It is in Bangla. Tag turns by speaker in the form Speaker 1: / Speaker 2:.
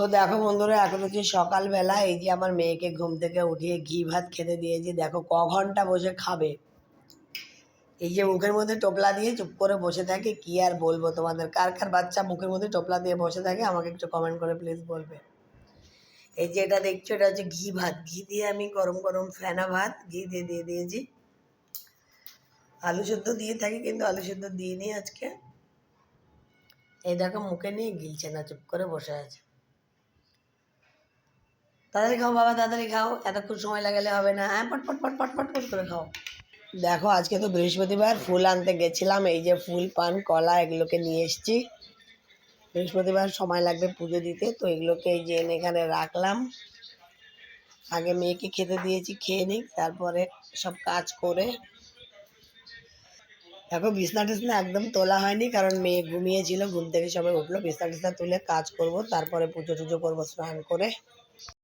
Speaker 1: তো দেখো বন্ধুরা, এখন হচ্ছে সকালবেলা এই যে আমার মেয়েকে ঘুম থেকে উঠিয়ে ঘি ভাত খেতে দিয়েছি। দেখো ক ঘণ্টা বসে খাবে। এই যে মুখের মধ্যে টোপলা দিয়ে চুপ করে বসে থাকে, কি আর বলব তোমাদের? কার কার বাচ্চা মুখের মধ্যে টোপলা দিয়ে বসে থাকে, আমাকে একটু কমেন্ট করে প্লিজ বলবে। এই যে এটা দেখছ, এটা হচ্ছে ঘি ভাত। ঘি দিয়ে আমি গরম গরম ফেনা ভাত, ঘি দিয়ে দিয়ে দিয়েছি। আলু সেদ্ধ দিয়ে থাকি, কিন্তু আলু সেদ্ধ দিইনি আজকে। এই দেখো মুখে নিয়ে গিলছে না, চুপ করে বসে আছে। তাড়াতাড়ি খাও বাবা, তাড়াতাড়ি খাও। এতক্ষণ সময় লাগালে হবে না। হ্যাঁ পট পট পট পট পট পট করে খাও। দেখো, আজকে তো বৃহস্পতিবার, ফুল আনতে গেছিলাম। এই যে ফুল, পান, কলা, এগুলোকে নিয়ে এসেছি। বৃহস্পতিবার সময় লাগবে পুজো দিতে, তো এগুলোকে এই যে এনে এখানে রাখলাম। আগে মেয়েকে খেতে দিয়েছি, খেয়ে নিক, তারপরে সব কাজ করে। দেখো, বিছনা টিছনা একদম তোলা হয়নি, কারণ মেয়ে ঘুমিয়েছিল, ঘুম থেকে সবাই উঠল। বিছনা টিছনা তুলে কাজ করব, তারপরে পুজো টুজো করব, স্নান করে।